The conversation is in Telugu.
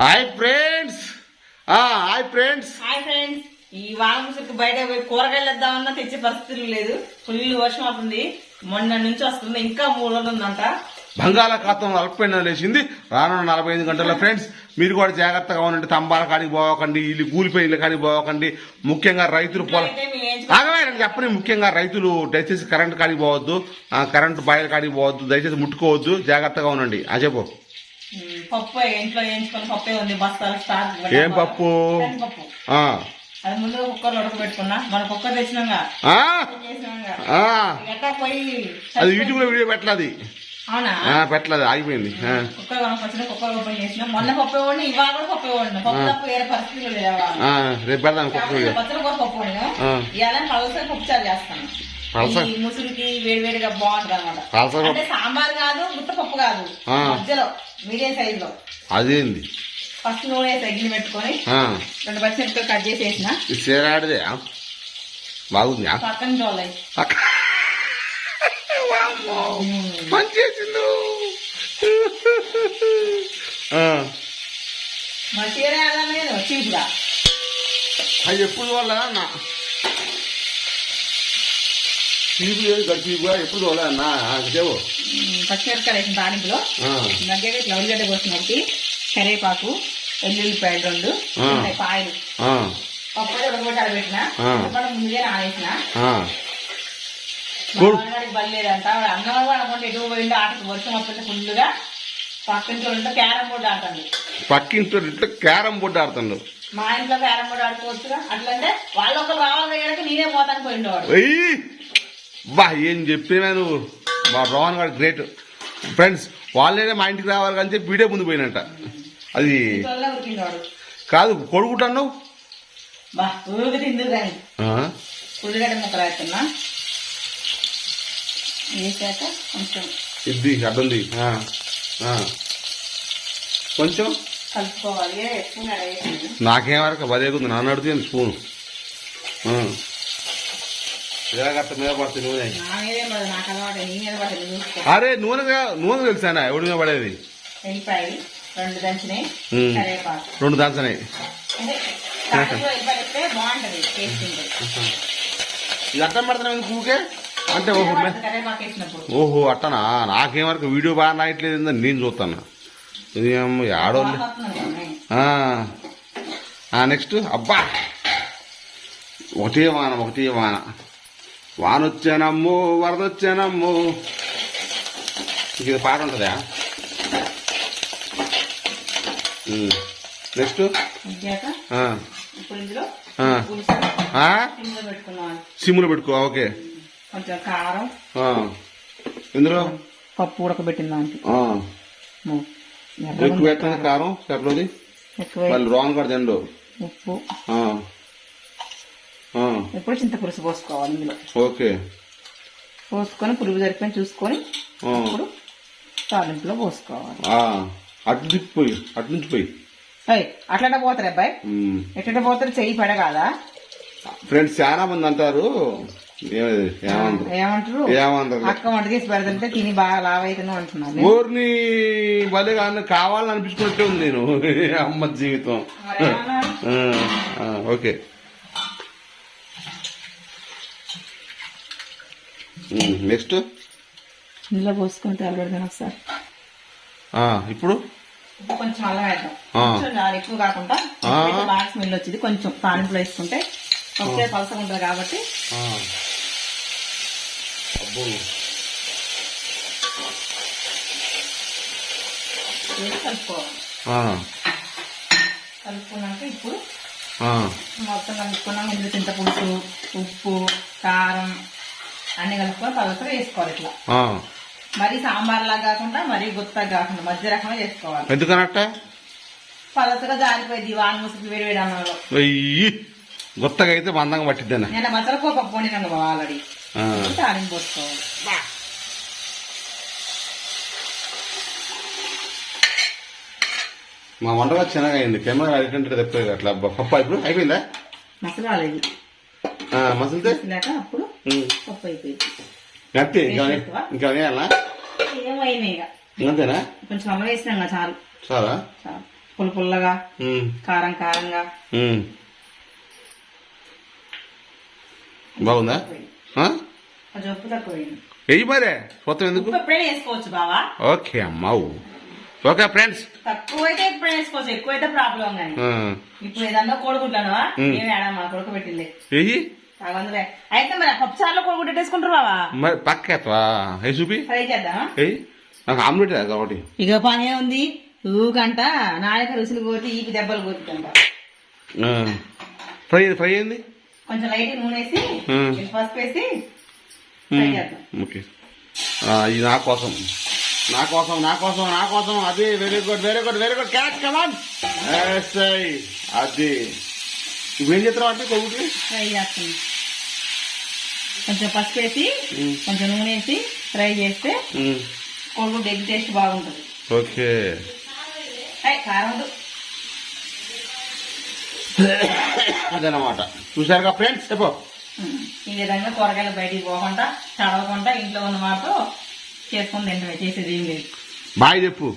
Hi friends hi friends hi friends ఈ వారం ముసుగు బయట పోయి కూరగాయలు వేద్దామన్నా తెచ్చే పరిస్థితులు లేదు. ఫుల్ వర్షం అవుతుంది. మొన్న నుంచి వస్తుంది. ఇంకా మూడు రోజులు ఉందంట. బంగాళాఖాతం అల్పపీడనం లేచింది. రానున్న నలభై ఐదు గంటల్లో ఫ్రెండ్స్ మీరు కూడా జాగ్రత్తగా ఉండండి. తంబాల కాడికి పోవకండి. ఇల్లు కూలిపోయి ఇల్లు కాడికి పోవకండి. ముఖ్యంగా రైతులు పొలం ఆగమే చెప్పని. ముఖ్యంగా రైతులు దయచేసి కరెంట్ కాడికి పోవద్దు. కరెంట్ బాయిల కాడికి పోవద్దు. దయచేసి ముట్టుకోవద్దు. జాగ్రత్తగా ఉండండి. ఉమ్, పప్పు ఇంట్లో వేయించుకొని పప్పే ఉంది బస్తాలు స్టాక్ ఏం పప్పు? అది ముందు కుక్కర్ ఉడకబెట్టుకున్నా మన కుక్కర్ తెచ్చినాగా. పోయి అది యూట్యూబ్లో వీడియో పెట్టలేదు అవునా? పెట్టలేదు ఆగిపోయింది. కుక్కర్ కుక్కర్ ఓపెన్ చేసిన మొన్న పప్పు ఇవాళ కూడా పప్పు పప్పు తప్ప వేరే పరిస్థితులు లేవా? ఆ, రేపు పెడదాం పచ్చడి కూడా పప్పు. ఇవాళ పలసరి పప్పు చారు చేస్తాను. ఈ ముసురుకి వేడి వేడిగా బాగుంటది అనమాట అంటే సాంబార్ కాదు గుత్త పప్పు కాదు. మధ్యలో మీడియం సైజ్లో అదేంది? ఫస్ట్ నూనె పెట్టుకొని రెండు పచ్చిమిరపకాయలు కట్ చేసేసిన. ఈ చీరాడిదే బాగుంది? పక్కన చూడాలి. మంచి చేసిండు. ఆ, మరి చీర చీపుగా అది ఎప్పుడు అన్న చీపు లేదు గడిచిగా ఎప్పుడు చూడలే అన్న? చెప్పు పచ్చిమిరపకాయలు వేసిన తాలింపులో. ఆ, దగ్గర ఇట్లా ఉల్లిగడ్డ కోసం ఒకటి కరివేపాకు వెల్లుల్లిపాయలు రెండు పాయలు. పప్పు ఉడకబెట్టి ముందుగా నానేసిన బలేదంట అనుకుంటే ఎటు పోయిందో ఆటకు వర్షం ఫుల్గా క్యారం బోర్డు ఆడుతుంది పక్కింటి ఇంట్లో క్యారం బోర్డు ఆడుతుండు మా ఇంట్లో క్యారం బోర్డు ఆడుకోవచ్చుగా? అట్లంటే వాళ్ళు ఒకరు రావాలి నేనే పోతాను పోయిండేవాడు! బా ఏం చెప్పినా నువ్వు? మా రోహన్ గారు గ్రేట్ ఫ్రెండ్స్ వాళ్ళేనే మా ఇంటికి రావాలి కానీ చెప్పి వీడే ముందు పోయినట్ట అది కాదు కొంచెం ఇది అడ్డుంది. కొంచెం? నాకేం వరకు బదేకుంది నాన్న అడుగుతుంది స్పూన్ మీద పడుతుంది నూనె. అరే నూనె నూనె తెలుసానా ఎవడి మీద పడేది? రెండు దంచినాయి ఇది అర్థం పడుతున్నావు ఎందుకు ఊకే అంటే ఓహో ఓహో అట్టనా? నాకేం వరకు వీడియో బాగా నాయట్లేదు నేను చూస్తాను. ఇది ఏమో ఆడోళ్ళు నెక్స్ట్ అబ్బా! ఒకటే వాన ఒకటే వాన. వాన వచ్చానమ్మో వరద వచ్చానమ్మో ఇంక ఇది పాట ఉంటుందా నెక్స్ట్ సిమ్లో పెట్టుకో ఓకే. కొంచెం కారం. ఇందులో? పప్పు ఉడకబెట్టిన ఎక్కువ కారం చెప్పలేదు రాంగ్ కూడా తిండు. ఉప్పు. ఎప్పుడు చింత పులుసు పోసుకోవాలి ఇందులో ఓకే. పోసుకొని పురుగు సరిపోయి చూసుకొని. ఇప్పుడు తాలింపులో పోసుకోవాలి. అటు తిప్పిపోయి అటు నుంచి పోయి. అట్లా పోతారు అబ్బాయి. ఎట్లా పోతారు చెయ్యి పడ కాదా ఫ్రెండ్స్ చాలా మంది అంటారు ఏమంటారు? ఏమంటారు? ఏమంటారు? అక్క వంట చేసి పెడతంటే తిని బాగా లావ్ అవుతున్నావు అంటున్నాను ఊరిని భలే కానీ కావాలని అనిపించుకున్నట్టే ఉంది నేను అమ్మ జీవితం. ఓకే. నెక్స్ట్? ఇందులో పోసుకొని తెలబెడతాను ఒకసారి. ఇప్పుడు? కొంచెం అల్లం వేద్దాం. కొంచెం ఎక్కువ కాకుండా బాగా స్మెల్ వచ్చింది. కొంచెం తాలింపులో వేసుకుంటే వచ్చే పలసగా ఉంటుంది కాబట్టి కలుపుకోవాలి. కలుపుకున్నాక ఇప్పుడు మొత్తం కలుపుకున్నాక ఇందులో చింతపులుసు ఉప్పు కారం అన్ని కలుపుకొని పలసగా వేసుకోవాలి ఇట్లా. మరీ సాంబార్ లాగా కాకుండా మరీ గుత్తగా కాకుండా మధ్య రకంగా చేసుకోవాలి. ఎందుకనట్ట? పలసగా జారిపోయింది వాన ముసుగు వేడి వేడి అన్నంలో. గుత్తగా అయితే మందంగా పట్టిద్దాన? నేను మసలకో పప్పు వండినాను ఆల్రెడీ. తాలింపు పోసుకోవాలి. మా వంటగా చిన్నగా అయింది. కెమెరా అడిగంటే తప్పే అట్లా. పప్పు ఇప్పుడు అయిపోయిందా? మసలాలు ఇది ఆ, మసిలితే? అప్పుడు. పప్పు అయిపోయింది. అంతే ఇంకా వేయాలా అంతేనా కొంచెం అమ్మ వేసినాం చాలు చాలా చాలు పుల్ల పుల్లగా కారం కారంగా. బాగుందా? ఉప్పు తక్కువ వేయండి. వెయ్యి మరే. మొత్తం ఎందుకు? వేసుకోవచ్చు బావా? ఓకే అమ్మావు ఓకే ఫ్రెండ్స్. తక్కువ అయితే ఎప్పుడైనా వేసుకోవచ్చు. ఎక్కువ అయితే ప్రాబ్లం కానీ. ఇప్పుడు ఏదన్నా ఉమ్. ఏమి ఆడా మా కొడుకు పెట్టింది. అయితే మరి పప్పు చారులో కోడిగుడ్డ వేసుకుంటారు బావా? మరి పక్కెత్తవా ఏ చూపి. ఫ్రై చేద్దామా? వెయ్యి నాకు ఆమ్లెట్ ఇక పని ఉంది ఊకంట నాలుక రుసులు కోరి ఈపి దెబ్బలు కోరుకుంట ఆ, ఫ్రై ఫ్రై అయింది కొంచెం లైట్ నూనె వేసి పసుపు వేసి ఓకే. ఇది నా కోసం. నా కోసం నా కోసం నా కోసం. అది very good very good very good catch come on అది. ఇప్పుడు ఏం చేస్తున్నావు అంటే కొడుకు ఫ్రై కొంచెం పసుపు వేసి. కొంచెం నూనె వేసి ఫ్రై చేస్తే కోడిగుడ్డు ఎగ్ టేస్ట్ బాగుంటుంది. ఓకే. కారం. అదనమాట. చూసారుగా ఫ్రెండ్స్? చెప్పు. ఈ విధంగా కూరగాయలు బయటికి పోకుండా చదవకుండా ఇంట్లో ఉన్న వాటితో చేసుకుని తింటే చేసేది ఏం లేదు. బాయ్ చెప్పు.